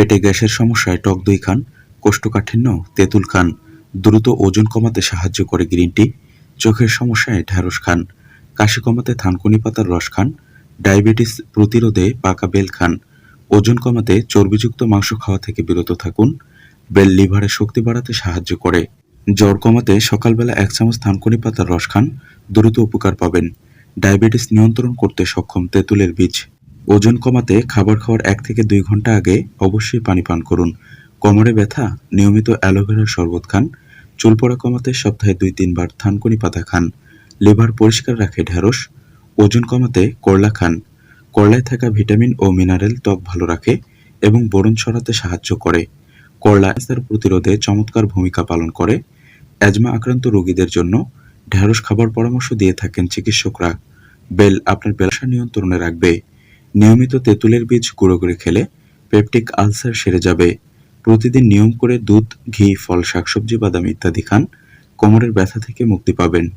পেটে গ্যাসের সমস্যায় টক দই খান, কোষ্ঠকাঠিন্য, তেঁতুল খান, দ্রুত ওজন কমাতে সাহায্য করে গ্রিন টি, চোখের সমস্যায় ঢ্যাঁড়স খান, কাশি কমাতে থানকুনি পাতার রস খান, ডায়াবেটিস প্রতিরোধে পাকা বেল খান, ওজন কমাতে চর্বিযুক্ত মাংস খাওয়া থেকে বিরত থাকুন, বেল লিভারে শক্তি বাড়াতে সাহায্য করে। জ্বর কমাতে সকালবেলা এক চামচ থানকুনি পাতার রস খান, দ্রুত উপকার পাবেন। ডায়াবেটিস নিয়ন্ত্রণ করতে সক্ষম তেঁতুলের বীজ। ওজন কমাতে খাবার খাওয়ার এক থেকে দুই ঘণ্টা আগে অবশ্যই পানি পান করুন। কোমরে ব্যথা, নিয়মিত অ্যালোভেরার শরবত খান, চুল পড়া কমাতে সপ্তাহে দুই তিনবার থানকুনি পাতা খান, লিভার পরিষ্কার রাখে ঢ্যাঁড়স ওজন কমাতে করলা খান, করলায় থাকা ভিটামিন ও মিনারেল ত্বক ভালো রাখে এবং বোরন ছড়াতে সাহায্য করে। করলা ক্যান্সার প্রতিরোধে চমৎকার ভূমিকা পালন করে। অ্যাজমা আক্রান্ত রোগীদের জন্য ঢ্যাঁড়স খাবার পরামর্শ দিয়ে থাকেন চিকিৎসকরা। বেল আপনার বেলাসা নিয়ন্ত্রণে রাখবে। নিয়মিত তেঁতুলের বীজ গুঁড়ো করে খেলে পেপটিক আলসার সেরে যাবে। প্রতিদিন নিয়ম করে দুধ, ঘি, ফল, শাকসবজি, বাদাম ইত্যাদি খান। কোমরের ব্যথা থেকে মুক্তি পাবেন।